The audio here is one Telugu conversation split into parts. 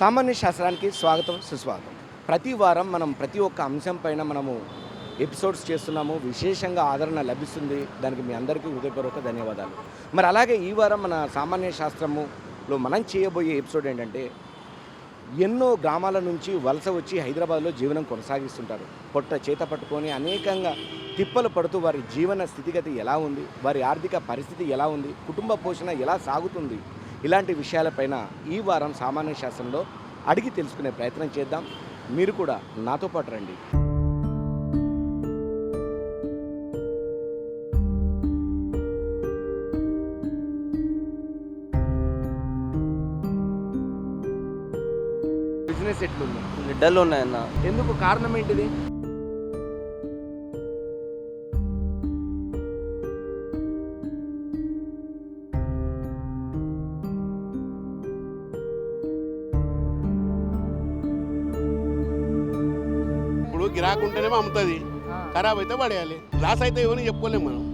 సామాన్య శాస్త్రానికి స్వాగతం సుస్వాగతం. ప్రతి వారం మనం ప్రతి ఒక్క అంశం పైన మనము ఎపిసోడ్స్ చేస్తున్నాము విశేషంగా ఆదరణ లభిస్తుంది. దానికి మీ అందరికీ హృదయపూర్వక ధన్యవాదాలు. మరి అలాగే ఈ వారం మన సామాన్య శాస్త్రములో మనం చేయబోయే ఎపిసోడ్ ఏంటంటే ఎన్నో గ్రామాల నుంచి వలస వచ్చి హైదరాబాద్లో జీవనం కొనసాగిస్తుంటారు. పొట్ట చేత పట్టుకొని అనేకంగా తిప్పలు పడుతూ వారి జీవన స్థితిగతి ఎలా ఉంది వారి ఆర్థిక పరిస్థితి ఎలా ఉంది కుటుంబ పోషణ ఎలా సాగుతుంది ఇలాంటి విషయాలపైన ఈ వారం సామాన్య శాస్త్రంలో అడిగి తెలుసుకునే ప్రయత్నం చేద్దాం. మీరు కూడా నాతో పాటు రండి. బిజినెస్ ఎట్లుంది? డల్ ఉన్నాయన్న ఎందుకు? కారణం ఏంటిది? ఉంటేనేమో అమ్ముతుంది. ఖరాబ్ అయితే పడేయాలి. లాస్ అయితే ఎవరిని చెప్పుకోలేము మనం.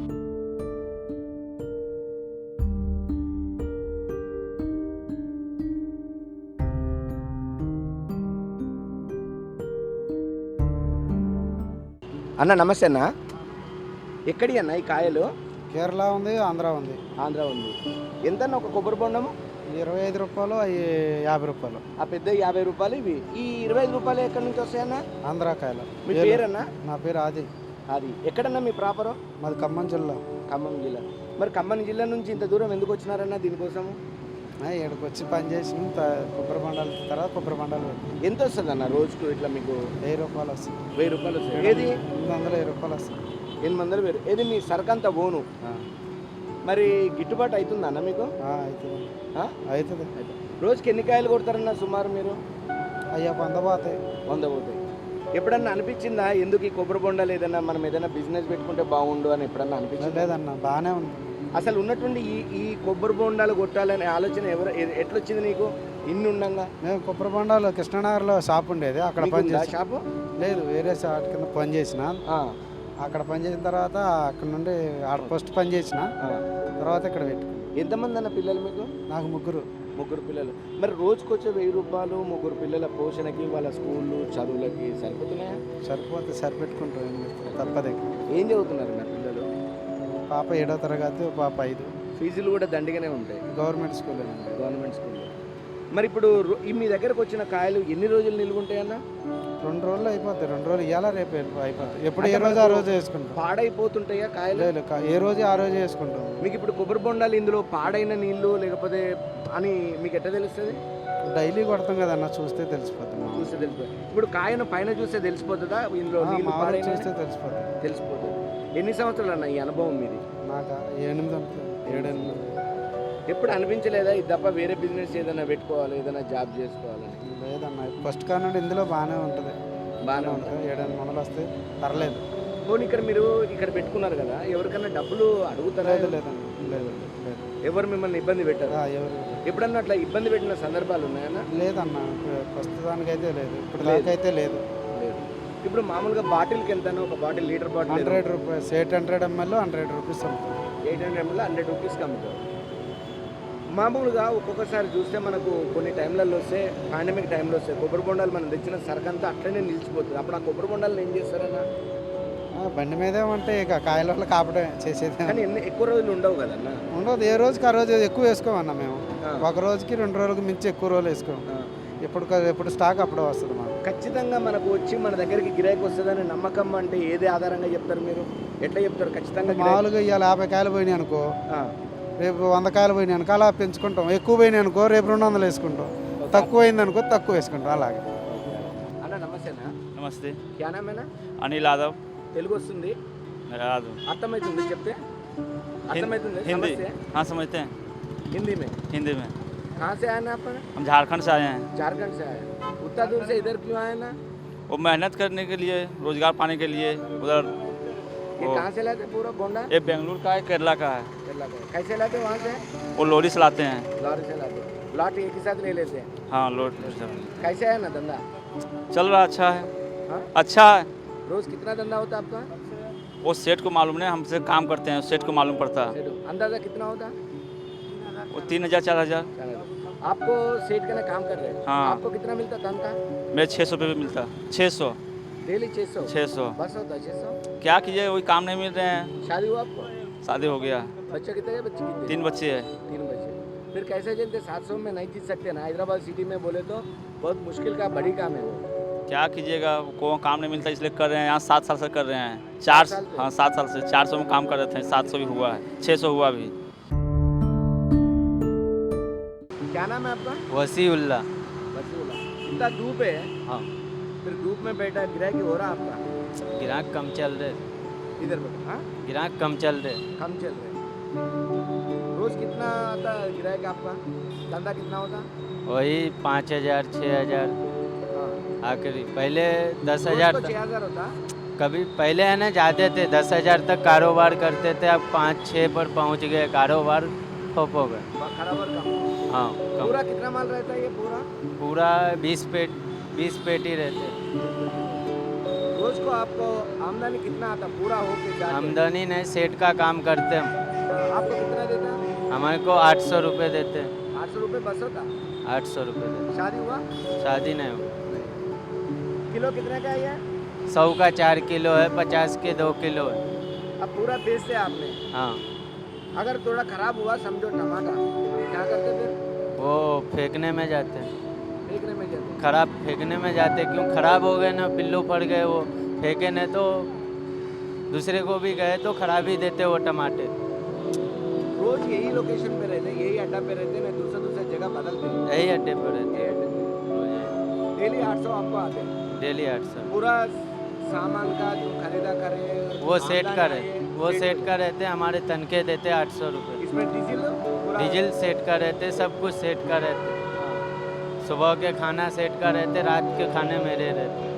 అన్న నమస్తే అన్న. ఎక్కడి అన్న ఈ కాయలు? కేరళ ఉంది ఆంధ్ర ఉంది. ఆంధ్ర ఉంది. ఎంత అన్న ఒక కొబ్బరి బొండము? ఇరవై ఐదు రూపాయలు అవి యాభై రూపాయలు. ఆ పెద్ద యాభై రూపాయలు ఇవి. ఈ ఇరవై ఐదు రూపాయలు ఎక్కడి నుంచి వస్తాయన్న? ఆంధ్ర కాయలు మీ. పేరన్నా? నా పేరు ఆది. అది ఎక్కడన్నా మీ ప్రాపరు? మాది ఖమ్మం జిల్లా. ఖమ్మం జిల్లా. మరి ఖమ్మం జిల్లా నుంచి ఇంత దూరం ఎందుకు వచ్చినారన్న దీనికోసం ఆ, ఈడకి వచ్చి పని చేసి త- కొబ్బరి బండాలు తర్వాత కొబ్బరి బండాలు ఎంత వస్తుంది అన్న రోజుకు ఇట్లా మీకు? వెయ్యి రూపాయలు వస్తాయి. వెయ్యి రూపాయలు వస్తుంది ఏది? ఎనిమిది వందల వెయ్యి రూపాయలు వస్తాయి. ఎనిమిది వందలు వేరు. ఏది మీ సరుకంతా ఓను? ఆ, మరి గిట్టుబాటు అవుతుందా అన్న మీకు? అవుతుంది. రోజుకి ఎన్ని కాయలు కొడతారన్న సుమారు మీరు? అయ్యా వంద పోతాయి. వంద పోతాయి. ఎప్పుడన్నా అనిపించిందా? ఎందుకు ఈ కొబ్బరి బొండాలు ఏదైనా మనం ఏదైనా బిజినెస్ పెట్టుకుంటే బాగుండు అని ఎప్పుడన్నా అనిపించింది? లేదన్న బాగానే ఉంది. అసలు ఉన్నటువంటి ఈ ఈ కొబ్బరి బొండాలు కొట్టాలనే ఆలోచన ఎవరు ఎట్లొచ్చింది నీకు? ఇన్ని ఉండంగా? మేము కొబ్బరి బండాలు కృష్ణనగర్లో షాప్ ఉండేది అక్కడ పని షాపు? లేదు వేరే షాప్ కింద పని చేసిన. అక్కడ పని చేసిన తర్వాత అక్కడ నుండి ఆడ ఫస్ట్ పని చేసిన. ఆ. తర్వాత ఇక్కడ పెట్టుకున్నాను ఎంతమంది అన్న పిల్లలు మీకు? నాకు ముగ్గురు. ముగ్గురు పిల్లలు. మరి రోజుకొచ్చే వెయ్యి రూపాయలు ముగ్గురు పిల్లల పోషణకి వాళ్ళ స్కూళ్ళు చదువులకి సరిపోతున్నాయా? సరిపోతే సరిపెట్టుకుంటాం తప్పదే. ఏం చదువుతున్నారు నా పిల్లలు? పాప ఏడో తరగతి పాప ఐదు. ఫీజులు కూడా దండిగానే ఉంటాయి. గవర్నమెంట్ స్కూల్ గవర్నమెంట్ స్కూల్లో. మరి ఇప్పుడు మీ దగ్గరకు వచ్చిన కాయలు ఎన్ని రోజులు నిల్వ ఉంటాయన్న రెండు రోజులు అయిపోతాయి రెండు రోజులు ఇవాళ రేపు అయిపోతాయి. ఎప్పుడు ఏ రోజు ఆ రోజు వేసుకుంటాం. పాడైపోతుంటాయా కాయలు? లేదు కా- ఏ రోజు ఆ రోజు వేసుకుంటాం. మీకు ఇప్పుడు కొబ్బరి బొండాలు ఇందులో పాడైన నీళ్ళు లేకపోతే అని మీకు ఎట్లా తెలుస్తుంది? డైలీ కొడతాం కదన్న చూస్తే తెలిసిపోతుంది. చూస్తే తెలిసిపోతుంది. ఇప్పుడు కాయను పైన చూస్తే తెలిసిపోతుందా? ఇందులో ఆ, నీళ్ళు పాడైన చూస్తే తెలిసిపోతుంది. తెలిసిపోతుంది. ఎన్ని సంవత్సరాలు అన్న ఈ అనుభవం మీది? నాకు ఎనిమిది ఉంటుంది ఏడు ఎనిమిది. ఎప్పుడు అనిపించలేదా ఇది తప్ప వేరే బిజినెస్ ఏదైనా పెట్టుకోవాలి ఏదైనా జాబ్ చేసుకోవాలని లేదన్న ఫస్ట్ కానుండి ఇందులో బాగానే ఉంటుంది. బాగానే ఉంటుంది ఉంటుంది. ఏడు ఎనిమిది వందలు వస్తాయి పర్లేదు. పోనీ ఇక్కడ మీరు ఇక్కడ పెట్టుకున్నారు కదా ఎవరికైనా డబ్బులు అడుగుతారా? లేదు లేదన్న లేదు లేదు. ఎవరు మిమ్మల్ని ఇబ్బంది పెట్టారు? ఎవరు? ఎప్పుడన్నా అట్లా ఇబ్బంది పెట్టిన సందర్భాలు ఉన్నాయన్నా? లేదన్న. ప్రస్తుతానికైతే లేదు. ఇప్పుడు లేదు. దాకైతే లేదు. లేదు. ఇప్పుడు మామూలుగా బాటిల్కి ఎంతనో ఒక bottle litre bottle hundred rupees eight hundred ML hundred rupees అమ్ముతాం ఎయిట్ హండ్రెడ్ ఎంఎల్ హండ్రెడ్ రూపీస్కి అమ్ముతారు. మామూలుగా ఒక్కొక్కసారి చూస్తే మనకు కొన్ని టైంలలో వస్తే పాండమిక్ టైంలో వస్తే కొబ్బరి బొండాలు మనం తెచ్చిన సరకంతా అట్లనే నిలిచిపోతుంది. అప్పుడు ఆ కొబ్బరి బొండాలను ఏం చేస్తారన్నా? బండి మీదే ఉంటే ఇక కాయల వల్ల కాపడం చేసేది. కానీ ఎన్ని ఎక్కువ రోజులు ఉండవు కదన్నా? ఉండదు. ఏ రోజుకి ఆ రోజు ఎక్కువ వేసుకోమన్నా మేము. ఒక రోజుకి రెండు రోజులకు మించి ఎక్కువ రోజులు వేసుకోం. ఆ. ఎప్పుడు ఎప్పుడు స్టాక్ అప్పుడే వస్తుంది మాకు. ఖచ్చితంగా మనకు వచ్చి మన దగ్గరికి గిరాకీ వస్తుందని నమ్మకం అంటే ఏదే ఆధారంగా చెప్తారు మీరు? ఎట్లా చెప్తారు? ఖచ్చితంగా మామూలుగా ఇవాళ యాభై కాయలు పోయినాయి అనుకో రేపు వంద కాయలు పోయినాయి అనుకో అలా పెంచుకుంటాం ఎక్కువ పోయినాయి అనుకో రేపు రెండు వందలు వేసుకుంటాం తక్కువ అయింది అనుకో తక్కువ వేసుకుంటాం అలాగే అన్న నమస్తేనా नमस्ते క్యానామేనా अनिल यादव తెలుగు వస్తుంది यादव అర్థమవుతుంది చెప్తే అర్థమవుతుంది हिंदी समझते हैं? हाँ समझते हैं हिंदी में हिंदी में कहाँ से आए ना आप हम झारखंड से आए हैं झारखंड से आए उतना दूर से इधर क्यों आए ना वो मेहनत करने के लिए रोजगार पाने के लिए उधर ये कहाँ से लाते पूरा बोंडा ये बेंगलुरु का है केरला का है। केरला का कैसे लाते वहाँ से? वो लोरी से लाते हैं। लॉरी से लाते लॉट एक ही साथ ले लेते हैं? हाँ लोड कैसे है ना धंधा? चल रहा अच्छा है। हाँ? अच्छा है। रोज कितना धंधा होता है आपका? वो सेठ को मालूम नहीं हमसे काम करते हैं सेठ को मालूम पड़ता है। अंदाज़ा कितना होता है? वो तीन हज़ार चार हज़ार। आपको सेठ का काम कर रहे हैं? हाँ। आपको कितना मिलता तनख्वाह मेरे छः सौ रुपये मिलता। छः सौ। डेली छः सौ? छः सौ। बस होता छः सौ? क्या कीजिए वही काम नहीं मिल रहे हैं। शादी हुआ आपको? शादी हो गया। बच्चे कितने हैं? बच्चे कितने? तीन बच्चे हैं। तीन बच्चे। फिर कैसे जलते सात सौ में नहीं जीत सकते ना हैदराबाद सिटी में बोले तो बहुत मुश्किल का बड़ी काम है वो। क्या कीजिएगा को काम नहीं मिलता इसलिए कर रहे हैं यहाँ सात साल से कर रहे हैं। चार हाँ सात साल से। चार सौ में काम कर रहे थे सात सौ भी हुआ है। छः सौ हुआ भी क्या नाम है आपका? वसीउल्ला वसीउल्ला इतना धूप है? हाँ। में बैठा है? गिराकी हो रहा आपका? गिराक कम चल रहे। इधर हाँ? गिराक कम चल रहे। कम चल रहे। रोज कितना आता गिराक आपका? धंधा कितना होता? वही पाँच हज़ार छः हज़ार। हाँ। आखिरी पहले दस हज़ार तो छः हज़ार होता। कभी पहले है ना जाते थे दस हज़ार तक कारोबार करते थे अब पाँच छः पर पहुँच गए कारोबार ठोप हो गए। हाँ पूरा कितना माल रहता है ये? पूरा? पूरा बीस पेट बीस पेट ही रहते। आपको आमदनी कितना आता पूरा हो के? आमदनी नहीं सेठ का काम करते हम। आपको कितना देता हमारे को आठ सौ रुपये देते आठ सौ रुपये बस होता आठ सौ रुपये देते शादी हुआ? शादी नहीं हुई किलो कितने का है? ये सौ का चार किलो है पचास के दो किलो है। अब पूरा बेचते आपने? हाँ। अगर थोड़ा खराब हुआ समझो टमाटर क्या करते फिर? वो फेंकने में जाते हैं। देखने में जाते खराब फेंकने में जाते क्यों? खराब हो गए ना पिल्लू पड़ गए वो। फेंके नहीं तो दूसरे को भी गए तो खराब ही देते वो टमाटर रोज यही लोकेशन पे रहते यही अड्डा पे रहते ना दूसरे दूसरे जगह बदलते यही अड्डे पर रहते हैं। डेली आठ सौ आपको आते हैं। डेली आठ सौ। पूरा सामान का जो खरीदा करे वो सेट का रहे वो सेट का रहते हमारे तनखे देते आठ सौ रुपये इसमें डीजल डीजल सेट का रहते सब कुछ सेट का रहते हाँ, सुबह के खाना सेट का रहते रात के खाने मेरे रहते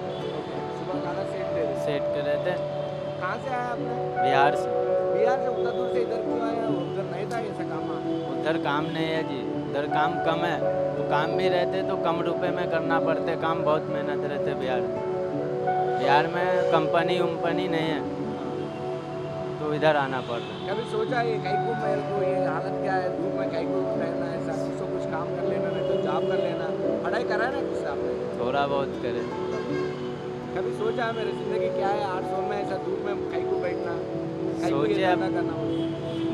रहते कहाँ से आया आपने? बिहार से। बिहार से? उतना दूर से इधर क्यों आया? उधर नहीं था ऐसा काम उधर काम नहीं है जी। उधर काम कम है। तो काम भी रहते तो कम रुपए में करना पड़ते। काम बहुत मेहनत रहते बिहार में। बिहार में कंपनी उम्पनी नहीं है। तो इधर आना पड़ रहा कभी सोचा ये कहीं को मेरे को ये हालत क्या है? धूप में कहीं को रहना है ऐसा कुछ तो काम कर लेना नहीं तो जॉब कर लेना। पढ़ाई करा है ना कुछ आपने? थोड़ा बहुत करे। कभी सोचा है मेरी ज़िंदगी क्या है? आठ सौ में ऐसा धूप में कहीं को बैठना सोचे अब-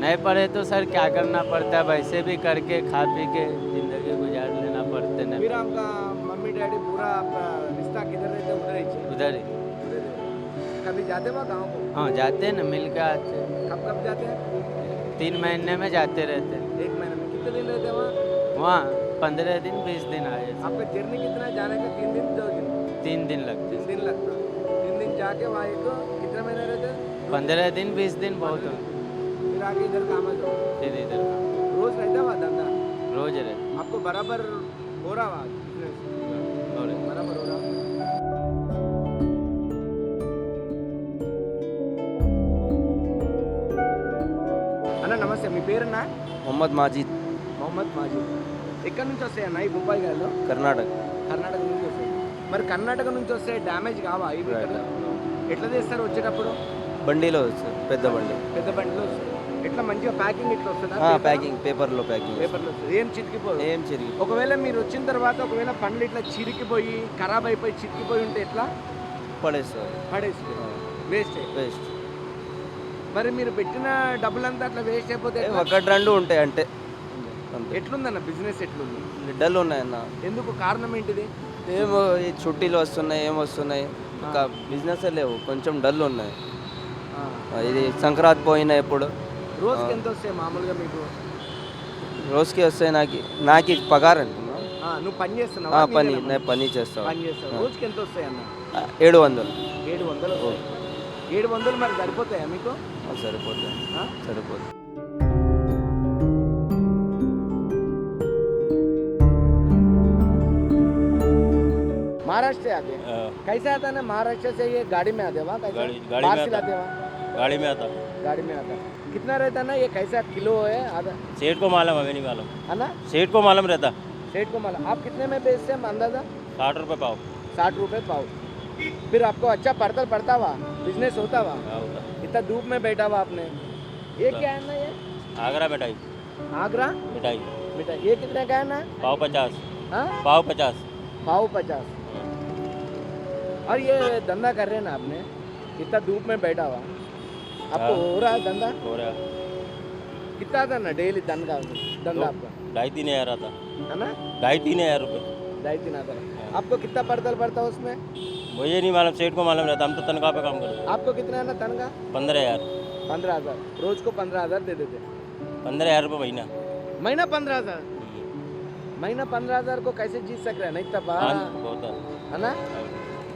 नहीं पढ़े तो सर क्या करना पड़ता है? वैसे भी करके खा पी के ज़िंदगी गुजार लेना पड़ते है। नहीं फिर आपका मम्मी डैडी पूरा आपका रिश्ता किधर रहते उधर ही उधर ही। कभी जाते वहाँ गाँव को? हाँ जाते हैं ना मिल के आते कब कब जाते हैं? तीन महीने में जाते रहते। हैं एक महीने में कितने दिन रहते हैं वहाँ? वहाँ पंद्रह दिन बीस दिन आए। आपका जर्नी कितना जाने का तीन दिन दिन तीन दिन लगते तीन दिन लगता तीन दिन जाके वहाँ एक कितने महीने रहते हैं? पंद्रह दिन बीस दिन बहुत हो फिर आगे इधर काम आ जाओ फिर इधर का रोज रहता है वहाँ धंधा रोज रहते आपको बराबर हो रहा वहाँ business? और बराबर हो रहा అన్న నమస్తే మీ పేరున్నా మొహమ్మద్ మాజిద్ మొహమ్మద్ మాజిద్ ఎక్కడి నుంచి వస్తాయి అన్న ఈ బొంబాయి గారిలో కర్ణాటక కర్ణాటక నుంచి వస్తాయి మరి కర్ణాటక నుంచి వస్తే డ్యామేజ్ కావా? ఇవి ఎట్లా చేస్తారు వచ్చేటప్పుడు? బండిలో వస్తుంది పెద్ద బండి. పెద్ద బండిలో ఎట్లా మంచిగా ప్యాకింగ్ ఇట్లా వస్తుందా? ప్యాకింగ్ పేపర్లో ప్యాకింగ్ పేపర్లో వస్తుంది. ఏం చితికిపోదు? ఏం చిరిగి ఒకవేళ మీరు వచ్చిన తర్వాత ఒకవేళ పండ్లు ఇట్లా చిరికిపోయి ఖరాబ్ అయిపోయి చితికిపోయి ఉంటే ఎట్లా? పడేస్తుంది. పడేసి వేస్ట్ వేస్ట్ మరి మీరు పెట్టిన డబ్బులంతా అట్లా వేస్ట్ అయిపోతే? ఒకటి రెండు ఉంటాయి అంటే ఎట్లుందన్న? బిజినెస్ ఎట్లుంది? డల్ ఉన్నాయన్న. ఎందుకు? కారణం ఏంటిది? ఏమో ఈ చుట్టీలు వస్తున్నాయి ఏం వస్తున్నాయి? ఇంకా బిజినెస్ లేవు కొంచెం డల్ ఉన్నాయి. ఇది సంక్రాంతి పోయినా ఎప్పుడు? రోజుకి ఎంత వస్తాయి మామూలుగా మీకు? రోజుకి వస్తాయి నాకు నాకు పగార్ అంటున్నా నువ్వు పని చేస్తున్నావా? పని? నేను పని చేస్తాను పని చేస్తావు? రోజుకి ఎంత వస్తాయి అన్న? ఏడు వందలు. ఏడు వందలు. ఏడు వందలు మరి సరిపోతాయా మీకు? ఆ, సరిపోతుంది महाराष्ट्र से आते हैं कैसे आता है ना महाराष्ट्र से ये गाड़ी में आते हैं वहाँ कैसे गाड़ी- गाड़ी में आता। लाते हैं वहाँ गाड़ी में आता गाड़ी में आता कितना रहता है ना ये कैसा किलो है आधा सेठ को मालूम हमें नहीं मालूम है ना सेठ को मालूम रहता सेठ को माला आप कितने में बेचते हैं अंदाज़ा साठ रुपये पाव साठ रुपए पाव फिर आपको अच्छा पड़ता पड़ता हुआ बिज़नेस होता हुआ इतना धूप में बैठा हुआ आपने ये क्या है ना ये आगरा मिठाई आगरा मिठाई मिठाई ये कितने का है ना पाव पचास हाँ पाव पचास पाव पचास और ये धंधा कर रहे हैं ना आपने इतना धूप में बैठा हुआ। आपको हाँ। हो रहा है धंधा? हो रहा है। कितना था ना डेली धंधा धंधा आपका? ढाई तीन हज़ार आता। है ना? ढाई तीन हज़ार रुपये। ढाई तीन आता आपको कितना पड़ता पड़ता है उसमें? मुझे नहीं मालूम सेठ को मालूम रहता हम तो तनख्वाह पे काम करते। आपको कितना है ना तनख्वाह? पंद्रह हज़ार। पंद्रह हज़ार। रोज को पंद्रह हज़ार दे देते। पंद्रह हज़ार रुपये महीना। महीना पंद्रह हज़ार? महीना पंद्रह हज़ार को कैसे जीत सक रहे हैं? नहीं तब हाँ बहुत है। है ना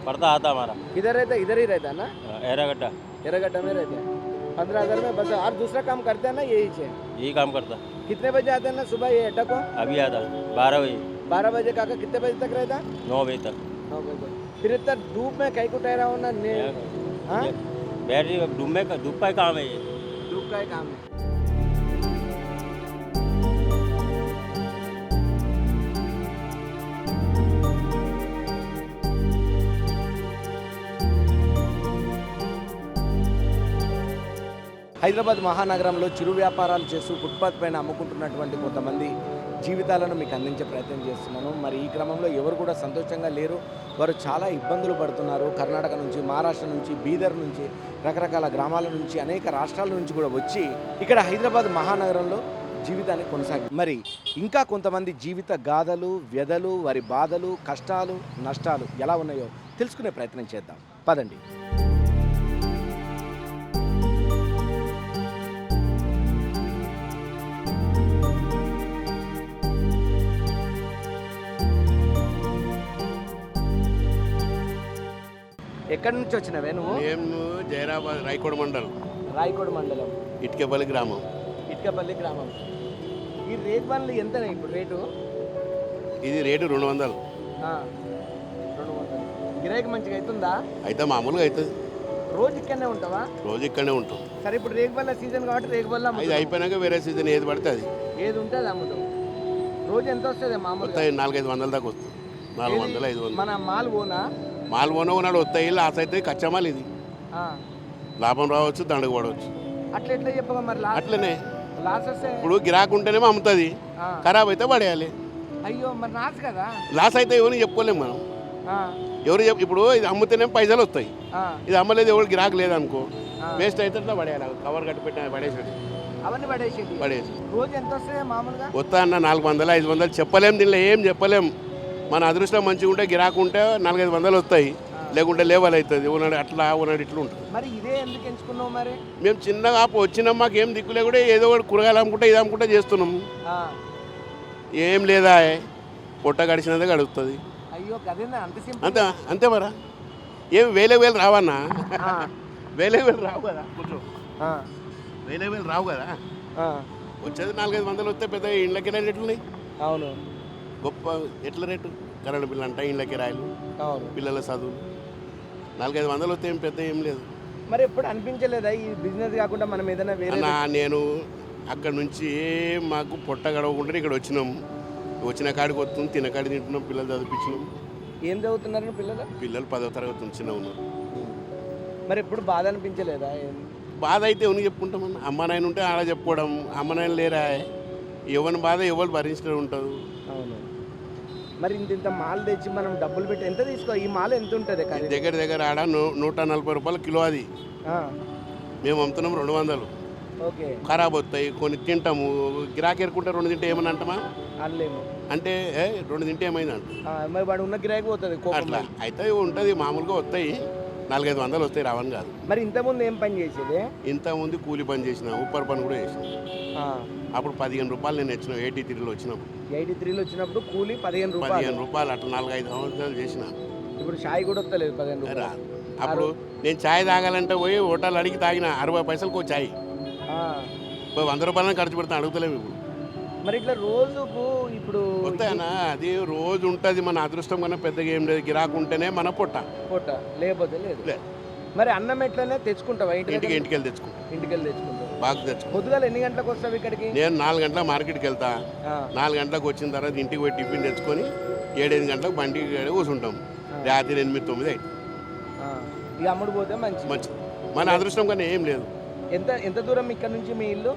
पड़ता आता हमारा। किधर रहता है? इधर ही रहता है ना? एरा गड्ढा एरागड्ढा में रहते हैं। पंद्रह हज़ार में बस और दूसरा काम करते हैं ना यही से यही काम करता। कितने बजे आते हैं ना सुबह ये अड्डा को? अभी आता बारह बजे। बारह बजे काका कितने बजे तक रहता? नौ बजे तक। नौ बजे तक। फिर इतना धूप में कहीं को ठहरा होना ने हाँ? बैटरी धूप में धूप का ही काम है ये। धूप का ही काम है। హైదరాబాద్ మహానగరంలో చిరు వ్యాపారాలు చేస్తూ ఫుట్పాత్ పైన అమ్ముకుంటున్నటువంటి కొంతమంది జీవితాలను మీకు అందించే ప్రయత్నం చేస్తున్నాను. మరి ఈ క్రమంలో ఎవరు కూడా సంతోషంగా లేరు. వారు చాలా ఇబ్బందులు పడుతున్నారు. కర్ణాటక నుంచి మహారాష్ట్ర నుంచి బీదర్ నుంచి రకరకాల గ్రామాల నుంచి అనేక రాష్ట్రాల నుంచి కూడా వచ్చి ఇక్కడ హైదరాబాద్ మహానగరంలో జీవితాన్ని కొనసాగి మరి ఇంకా కొంతమంది జీవిత గాథలు వ్యధలు వారి బాధలు కష్టాలు నష్టాలు ఎలా ఉన్నాయో తెలుసుకునే ప్రయత్నం చేద్దాం. పదండి. ఎక్కడి నుంచి వచ్చినవే నువ్వు? మేము జైరాబాద్ రాయకోడ మండలం. రాయకోడ మండలం. ఇటుకపల్లి గ్రామం. ఇటుకపల్లి గ్రామం. ఈ రేట్ బండ్లు ఎంత ఇప్పుడు రేటు? ఇది రేటు రెండు వందలు. రెండు వందలు. గిరాకీ మంచిగా అవుతుందా అయితే మామూలుగా అవుతుంది రోజు ఇక్కడనే ఉంటావా? రోజు ఇక్కడనే ఉంటాం. సరే ఇప్పుడు రేగు బల్ల సీజన్ కాబట్టి రేగు బల్ల ఇది. అయిపోయినాక వేరే సీజన్ ఏది పడితే అది. ఏది ఉంటే అది అమ్ముతావు రోజు ఎంత వస్తుంది వస్తాయి నాలుగైదు వందల దాకా వస్తుంది నాలుగు వందలు ఐదు వందలు. మన మాల్ పోనా మాల్ పోన ఉన్నాడు వస్తాయి లాస్ అయితే కచ్చమాల్ ఇది. లాభం రావచ్చు దండకు పడవచ్చు. అట్లా ఎట్లా చెప్పగా మరి లాస్? అట్లనే. ఇప్పుడు గిరాకు ఉంటేనేమో అమ్ముతుంది ఖరాబ్ అయితే పడేయాలి. అయ్యో మరి లాస్ కదా? లాస్ అయితే ఎవరిని చెప్పుకోలేము మనం. ఎవరు ఇప్పుడు ఇది అమ్ముతేనే పైసలు వస్తాయి. ఇది అమ్మలేదు ఎవరు గిరాకు లేదనుకో. వేస్ట్ అయితే ఇట్లా పడేయాలి? కవర్ కట్టి పెట్టిన పడేసాడు అవన్నీ పడేసేది? పడేసి రోజు ఎంత వస్తుంది మామూలుగా? వస్తా అన్న నాలుగు వందలు ఐదు వందలు చెప్పలేం దీనిలో ఏం చెప్పలేం. మన అదృష్టం మంచిగా ఉంటే గిరాకు ఉంటే నాలుగైదు వందలు వస్తాయి. లేకుంటే లేవల్ అవుతుంది. ఉన్నాడు అట్లా ఉన్నాడు ఇట్లా ఉంటుంది. మరి ఇదే ఎందుకు ఎంచుకున్నావు మరి? మేము చిన్నగా వచ్చినాం మాకు ఏం దిక్కులే కూడా ఏదో ఒకటి కూరగాయలు అమ్ముకుంటే ఇది అమ్ముకుంటే చేస్తున్నాం. ఏం లేదా పొట్ట గడిచినదే గడుస్తుంది అయ్యో అంత అంతే మరా? ఏం వేలే వేలు రావన్నా? వేలే వేలు రావు కదా కొంచెం వేలే వేలు రావు కదా? వచ్చేది నాలుగైదు వందలు వస్తే పెద్ద ఇండ్లకి రేట్లు అవును. గొప్ప ఎట్ల రేటు? కరెంట్ బిల్లు అంట ఇండ్ల కిరాయిలు అవును. పిల్లల చదువు నాలుగైదు వందలు వస్తే ఏం పెద్ద ఏం లేదు. మరి ఎప్పుడు అనిపించలేదా? ఈ బిజినెస్ కాకుండా మనం ఏదైనా వేరే నేను అక్కడ నుంచి ఏం మాకు పొట్ట గడవకుండా ఇక్కడ వచ్చినాం. వచ్చిన కాడికి వస్తుంది తిన కాడికి తింటున్నాం పిల్లలు చదివించినాం. ఏం చదువుతున్నారు పిల్లలు? పిల్లలు పదో తరగతి ఉంచిన ఉన్నారు. మరి ఎప్పుడు బాధ అనిపించలేదా? బాధ అయితే ఎవరికి చెప్పుకుంటామన్న అమ్మ నాయన ఉంటే ఆడ చెప్పుకోవడం అమ్మ నాయన లేరా? ఎవరి బాధ ఎవరు భరించడం ఉంటుంది. అవును. మరి ఇంత ఇంత మాల్ తెచ్చి మనం డబ్బులు పెట్టి ఎంత తీసుకో? ఈ మాల్ ఎంత ఉంటుంది దగ్గర దగ్గర ఆడ నూట నలభై రూపాయలు కిలో అది. మేము అమ్ముతున్నాం రెండు వందలు. ఓకే. ఖరాబ్ వస్తాయి కొన్ని తింటాము. గిరాకీ ఎరుకుంటే రెండు తింటే ఏమని అంటామా? అంటే ఏ రెండు తింటే ఏమైంది అంట. వాడు ఉన్న గిరాకీ పోతుంది అట్లా. అయితే ఉంటుంది మామూలుగా వస్తాయి. నాలుగైదు వందలు వస్తాయి రావని కాదు. మరి ఇంతకుముందు ఏం పని చేసేది? ఇంత ముందు కూలి పని చేసిన ఉప్పర్ పని కూడా చేసిన. అప్పుడు పదిహేను రూపాయలు నేను వచ్చిన ఎయిటీ త్రీలో వచ్చినాం. ఎయిటీ త్రీలో వచ్చినప్పుడు కూలి పదిహేను రూపాయలు. పదిహేను రూపాయలు అట్లా నాలుగైదు సంవత్సరాలు చేసిన. ఇప్పుడు షాయి కూడా వస్తలేదు పదిహేను. రూపాయలు. అప్పుడు నేను ఛాయ్ తాగాలంటే పోయి హోటల్ అడిగి తాగిన అరవై పైసలకు ఛాయ్ వంద రూపాయలను ఖర్చు పెడతాను అడుగుతలేము ఇప్పుడు. మరి ఇట్లా రోజుకు ఇప్పుడు వస్తాయనా అది రోజు ఉంటుంది మన అదృష్టం కన్నా పెద్దగా ఏం లేదు గిరాకు ఉంటేనే మన పొట్ట. పూట లేకపోతే లేదు. మరి అన్నం ఎట్లనే తెచ్చుకుంటావా? ఇంటి ఇంటికి? ఇంటికి వెళ్ళి తెచ్చుకుంటాం. ఇంటికి వెళ్ళి తెచ్చుకుంటావు? బాగా తెచ్చుకుంటాం పొద్దుగాల ఎన్ని గంటలకు వస్తావు ఇక్కడికి? నేను నాలుగు గంటల మార్కెట్కి వెళ్తా. నాలుగు గంటలకు వచ్చిన తర్వాత ఇంటికి పోయి టిఫిన్ తెచ్చుకొని ఏడెనిమిది గంటలకు బండి కూర్చుంటాం. రాత్రి ఎనిమిది తొమ్మిది అయితే. ఇక అమ్ముడు పోతే మంచి మంచిది. మన అదృష్టం కన్నా ఏం లేదు. ఎంత ఎంత దూరం ఇక్కడ నుంచి మీ ఇల్లు?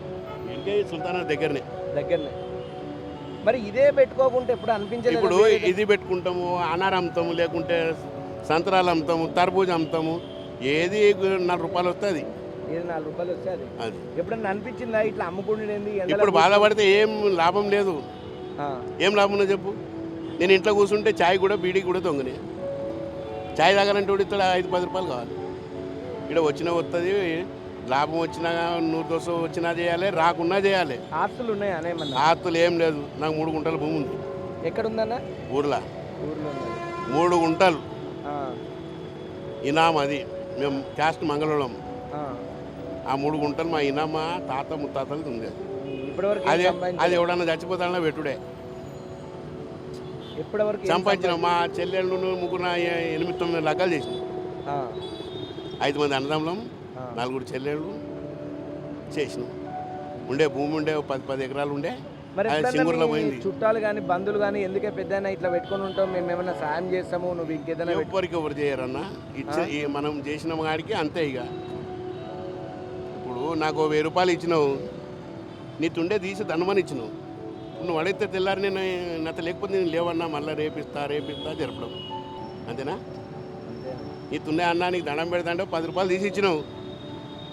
ఇంకే సుల్తానా దగ్గరనే. దగ్గరనే. మరి ఇదే పెట్టుకోకుంటే ఎప్పుడు అనిపించలేదు ఇప్పుడు ఇది పెట్టుకుంటాము అనార అమ్ముతాము లేకుంటే సంతరాలు అమ్ముతాము తర్బూజ అమ్ముతాము. ఏది నాలుగు రూపాయలు వస్తుంది. అది. ఎప్పుడన్నా అనిపించిందా? ఇట్లా అమ్ముకుంటుండేంది ఎండలో ఇప్పుడు బాధపడితే ఏం లాభం లేదు. ఏం లాభం ఉందో చెప్పు. నేను ఇంట్లో కూర్చుంటే చాయ్ కూడా బీడీ కూడా దొంగనే. చాయ్ తాగాలంటే కూడా ఇస్తాడు ఐదు పది రూపాయలు కావాలి. ఇక్కడ వచ్చినా వస్తుంది లాభం వచ్చినా నూరు దోశ వచ్చినా చేయాలి రాకున్నా చేయాలి. ఆస్తులు ఉన్నాయా? ఆస్తులు ఏం లేదు. నాకు మూడు గుంటల భూమి ఉంది. ఎక్కడ ఉందన్న ఊర్లో మూడు గుంటలు. ఆ, ఇనాం అది. మేము క్యాస్ట్ మంగళూరం. ఆ. మూడు గుంటలు మా ఇనామ తాత ముత్తాతలది ఉంది ఇప్పటివరకు అది అది? ఎవడన్నా చచ్చిపోతాడన్నా పెట్టుడే. సంపాదించిన. మా చెల్లెళ్ళు ముగ్గురు ఎనిమిది తొమ్మిది లగ్గాలు చేసిన. ఐదు మంది అన్నదమ్ములం. నలుగురు చెల్లెళ్ళు చేసినాం. ఉండే భూమి ఉండే పది పది ఎకరాలు ఉండే. సింగూరులో పోయింది. చుట్టాలు కానీ బంధువులు కానీ ఎందుకే పెద్ద ఇట్లా పెట్టుకొని ఉంటాం? మేము ఏమైనా సాయం చేస్తాము? నువ్వు ఇంకేదైనా ఎవరికి ఎవరు చేయరన్నా. ఇచ్చే మనం చేసిన వాడికి అంతే ఇక. నాకు ఓ వెయ్యి రూపాయలు ఇచ్చినావు. నీ తుండే తీసి ధనమని ఇచ్చినావు. నువ్వు అడిగితే తెల్లారి నేను నాత లేకపోతే నేను లేవన్నా మళ్ళీ రేపిస్తా రేపిస్తా జరపడం అంతేనా? నీ తుండే అన్నా నీకు దండం పెడతా అంటే పది రూపాయలు తీసి ఇచ్చినావు.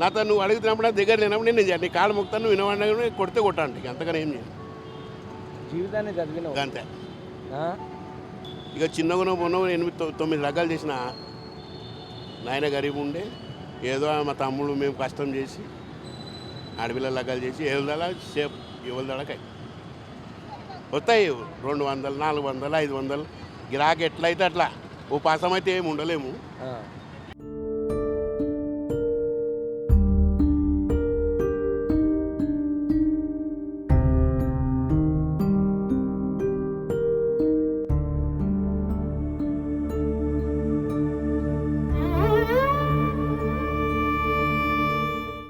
నాతో నువ్వు అడుగుతున్నప్పుడు దగ్గర లేనప్పుడు నేను. నీ కాళ్ళు మొక్తాను నువ్వు వినవన్నా కొడితే కొట్టాను అంతగానే ఏం చేయాలి? జీవితాన్ని చదివినావు అంతే? ఇక చిన్నగా మొన్న ఎనిమిది తొమ్మిది రకాలు చేసిన. నాయన గరీబ్ ఉండే ఏదో మా తమ్ముడు మేము కష్టం చేసి ఆడపిల్ల లగ్గాలు చేసి ఏళ్ళ సేపు ఎవరిదడకాయ వస్తాయి రెండు వందలు నాలుగు వందలు ఐదు వందలు. గిరాకీ ఎట్లయితే అట్లా. ఉపాసం అయితే ఏమి ఉండలేము.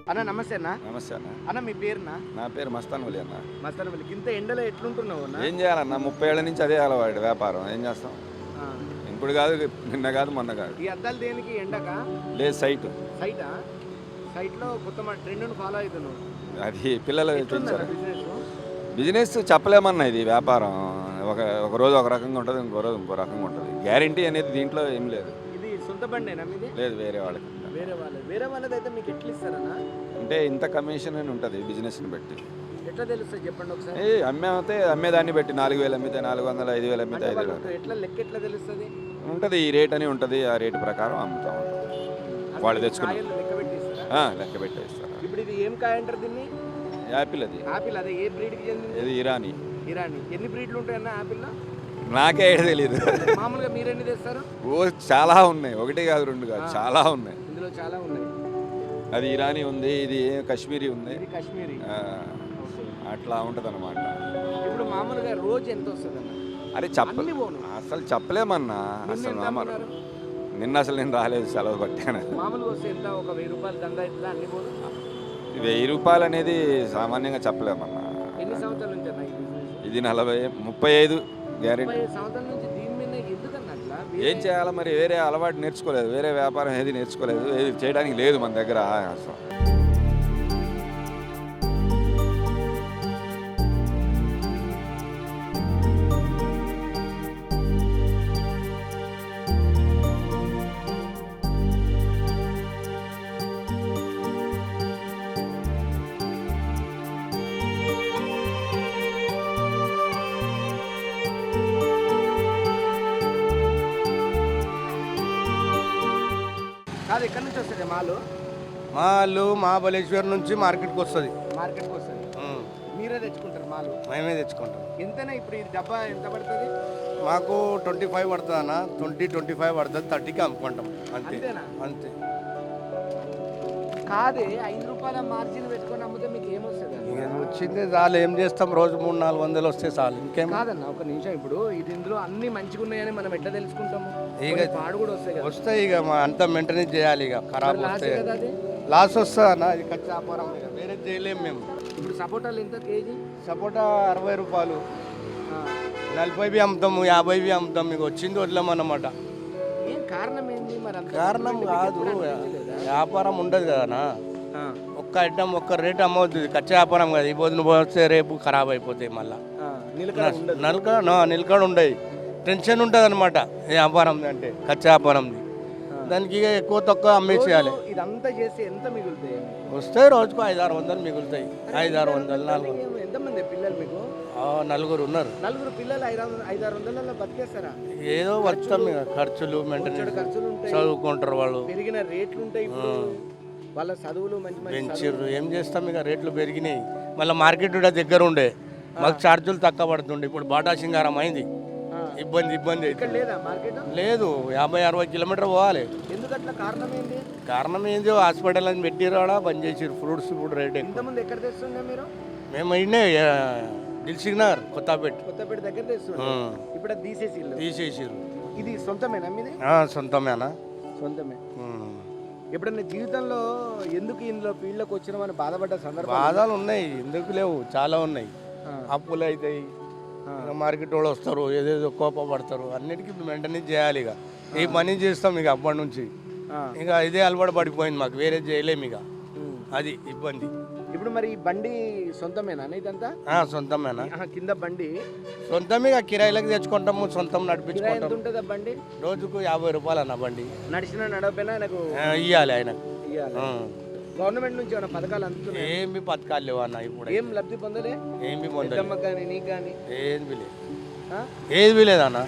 అన్న నమస్తే అన్న. నమస్తే అన్న. అన్న మీ పేరునా? నా పేరు మస్తాన్ వలి అన్న. మస్తాన్ వెళ్ళి ఇంత ఎండలో ఎట్లుంటున్నావు అన్న? ఏం చేయాలన్న? ముప్పై ఏళ్ళ నుంచి అదే అలవాటు వ్యాపారం. ఏం చేస్తాం. ఇప్పుడు కాదు నిన్న కాదు మొన్న కాదు. ఈ అద్దాలు దేనికి? ఎండక? లేదు సైట్. సైటా? సైట్లో కొత్త మా ట్రెండ్ను ఫాలో అవుతున్నావు అది పిల్లలు పెంచారు బిజినెస్? బిజినెస్ చెప్పలేమన్నా ఇది వ్యాపారం. ఒక ఒక రోజు ఒక రకంగా ఉంటుంది ఇంకో రోజు ఇంకో రకంగా ఉంటుంది. గ్యారంటీ అనేది దీంట్లో ఏం లేదు. ఇది సొంత బండేనా మీది? లేదు వేరే వాళ్ళకి. వేరే వాళ్ళది. వేరే వాళ్ళది అయితే మీకు ఎట్లా ఇస్తారన్నా? అంటే ఇంత కమిషన్ అని ఉంటుంది బిజినెస్ని బట్టి. ఎట్లా తెలుస్తుంది చెప్పండి ఒకసారి? ఏ అమ్మేమైతే అమ్మేదాన్ని బట్టి నాలుగు వేలు అమ్మితే నాలుగు వందలు ఐదు వేలు అమ్మితే ఐదు వేలు ఎట్లా లెక్క ఎట్లా తెలుస్తుంది? ఉంటుంది ఈ రేట్ అని ఉంటుంది ఆ రేటు ప్రకారం అమ్ముతాం వాళ్ళు కాయలు లెక్క పెట్టిస్తారా? లెక్క పెట్టేస్తారు. ఇప్పుడు ఇది ఏం కాయ అంటారు దీన్ని? యాపిల్ అది. ఆపిల్ అదే ఏ బ్రీడ్కి చెందింది? ఇది ఇరానీ. ఇరానీ. ఎన్ని బ్రీడ్లు ఉంటాయన్న ఆపిల్లో నాకే ఐడియా తెలియదు మామూలుగా మీరు ఎన్ని తెస్తారు? ఓ చాలా ఉన్నాయి. ఒకటి కాదు రెండు కాదు. చాలా ఉన్నాయి. ఇందులో చాలా ఉన్నాయి. అది ఇరానీ ఉంది ఇది కశ్మీరీ ఉంది. ఇది కాశ్మీరీ. అట్లా ఉంటుంది అనమాట ఇప్పుడు మామూలుగా రోజు ఎంత వస్తుంది అన్న అరే చెప్ప అన్ని పోను అసలు చెప్పలేమన్నా. అసలు మామూలు? నిన్న అసలు నేను రాలేదు సెలవు పట్టాను. మామూలుగా వస్తే ఎంత? ఒక వెయ్యి రూపాయలు దందా అవుతుందా అన్ని పోను వెయ్యి రూపాయలు అనేది సామాన్యంగా చెప్పలేమన్నా. ఎన్ని సంవత్సరాల నుంచి ఇది నలభై ముప్పై ఐదు. గ్యారెంటీ. ఏం చేయాలో మరి? వేరే అలవాటు నేర్చుకోలేదు. వేరే వ్యాపారం ఏది నేర్చుకోలేదు. ఏది చేయడానికి లేదు మన దగ్గర. అసలు. వస్తుంది మాలు? మాలు మహాబలేశ్వర్ నుంచి మార్కెట్కి వస్తుంది. మార్కెట్కి వస్తుంది. మీరే తెచ్చుకుంటారు మాలు? మేమే తెచ్చుకుంటాం. ఎంతైనా ఇప్పుడు ఈ డబ్బా ఎంత పడుతుంది? మాకు ట్వంటీ ఫైవ్ పడుతుంది అన్న ట్వంటీ ట్వంటీ ఫైవ్ పడుతుంది. థర్టీకి అమ్ముకుంటాం. అంతే. అంతేనా? అంతే. కాదే ఐదు రూపాయల మార్జిన్ పెట్టుకొని అమ్మితే మీకు ఏమొస్తుంది ఇక వచ్చింది? చాలు ఏం చేస్తాం? రోజు మూడు నాలుగు వందలు వస్తే చాలు. ఇంకేం? కాదన్న ఒక నిమిషం. ఇప్పుడు ఇది ఇందులో అన్ని మంచిగా ఉన్నాయని మనం ఎట్లా తెలుసుకుంటాము? ఇక- వస్తాయి ఇక మా అంతా మెయింటెనెన్స్ చేయాలి ఇక ఖరాబ్ వస్తాయి. లాస్ వస్తుంది అన్న ఇది ఖర్చు వ్యాపారం ఇక వేరే చేయలేము మేము. ఇప్పుడు సపోటాలు ఎంత కేజీ? సపోటా అరవై రూపాయలు. నలభైవి అమ్ముతాము యాభైవి అమ్ముతాం మీకు వచ్చింది వదిలేమన్నమాట. కారణం మరి కారణం కాదు? వ్యాపారం ఉండదు కదనా ఒక్క ఐటమ్ ఒక్క రేట్ అమ్మవుతుంది కచ్చా వ్యాపారం కదా. ఈ పొద్దున పోస్తే రేపు ఖరాబ్ అయిపోతాయి మళ్ళీ. నిలకడ నిలకడ ఉండయి. టెన్షన్ ఉంటుంది అనమాట వ్యాపారం అంటే కచ్చా వ్యాపారంది. దానికి ఇక ఎక్కువ తక్కువ అమ్మేసేయాలి ఇదంతా చేసి ఎంత మిగులుతాయి? వస్తాయి రోజుకు ఐదు ఆరు వందలు మిగులుతాయి. ఐదు ఆరు వందలు నాలుగు. ఎంతమంది పిల్లలు మీకు? నలుగురు ఉన్నారు. నలుగురు పిల్లలు ఐదు వందల బతికేస్తారా? ఏదో వచ్చాం ఖర్చులు మెయింటెనెన్స్ ఖర్చులు చదువుకుంటారు వాళ్ళు. పెరిగిన రేట్లు ఉంటాయి వాళ్ళ చదువులు మంచి పెంచారు ఏం చేస్తాం ఇక? రేట్లు పెరిగినాయి. మళ్ళీ మార్కెట్ కూడా దగ్గర ఉండే. మాకు ఛార్జీలు తక్కువ పడుతుండే. ఇప్పుడు బాటా సింగారం అయింది. ఇబ్బంది ఇబ్బంది లేదా యాభై అరవై కిలోమీటర్ పోవాలి. ఎందుకట్లా? కారణం ఏంది? హాస్పిటల్ అని పెట్టిరాడా బంద్ చేసిరు ఫ్రూట్స్ ఇప్పుడు రేట్ ఎక్కువ. మేము ఇన్నే దిల్సిగ్నగర్ కొత్తపేట. కొత్తపేట దగ్గర. ఇప్పుడు తీసేసి. తీసేసిరు ఇది సొంతమేనా మీది? సొంతమేనా? సొంతమే. ఎప్పుడన్నా జీవితంలో ఎందుకు ఇందులో ఫీల్డ్లోకి వచ్చినామని బాధపడ్డ సందర్భం బాధలు ఉన్నాయి? ఎందుకు లేవు? చాలా ఉన్నాయి. అప్పులు అవుతాయి మార్కెట్ వాళ్ళు వస్తారు ఏదేదో కోపపడతారు. అన్నిటికీ మెయింటెనెన్స్ చేయాలి ఇక. ఈ పని చేస్తాం ఇక అప్పటి నుంచి. ఇక ఇదే అలవాటు పడిపోయింది మాకు వేరే చేయలేము ఇక. అది ఇబ్బంది. ఇప్పుడు మరి ఈ బండి సొంతమేనా ఇదంతా? సొంతమేనా? కింద బండి. సొంతం ఇక కిరాయిలకు తెచ్చుకుంటాము సొంతం నడిపించుకుంటాం ఉంటుంది బండి? రోజుకు యాభై రూపాయలు అన్న బండి. నడిచినా ఆ, ఇయ్యాలి ఆయనకు. ఇవ్వాలి. గవర్నమెంట్ నుంచి ఏమైనా పథకాలు అందుతున్నాయి? ఏమి పథకాలు లేవు అన్న ఇప్పుడు ఏం లబ్ధి పొందలే? ఏమి పెద్దమ్మకి కానీ నీకు కానీ? ఏది లేదు? ఏది లేదన్న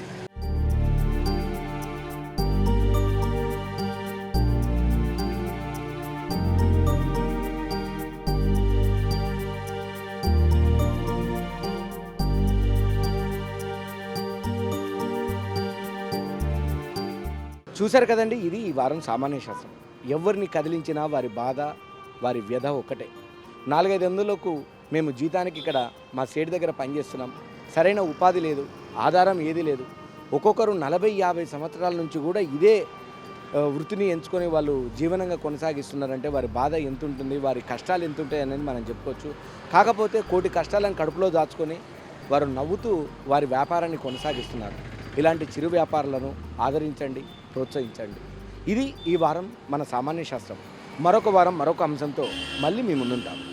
చూశారు కదండి ఇది ఈ వారం సామాన్య శాస్త్రం. ఎవరిని కదిలించినా వారి బాధ వారి వ్యధ ఒకటే నాలుగైదు వందలకు మేము జీతానికి ఇక్కడ మా సేట్ దగ్గర పనిచేస్తున్నాం. సరైన ఉపాధి లేదు ఆధారం ఏది లేదు. ఒక్కొక్కరు నలభై యాభై సంవత్సరాల నుంచి కూడా ఇదే వృత్తిని ఎంచుకొని వాళ్ళు జీవనంగా కొనసాగిస్తున్నారంటే వారి బాధ ఎంత ఉంటుంది వారి కష్టాలు ఎంత ఉంటాయి అనేది మనం చెప్పుకోవచ్చు. కాకపోతే కోటి కష్టాలను కడుపులో దాచుకొని వారు నవ్వుతూ వారి వ్యాపారాన్ని కొనసాగిస్తున్నారు. ఇలాంటి చిరు వ్యాపారులను ఆదరించండి ప్రోత్సహించండి. ఇది ఈ వారం మన సామాన్య శాస్త్రం. మరొక వారం మరొక అంశంతో మళ్ళీ మీ ముందుంటాము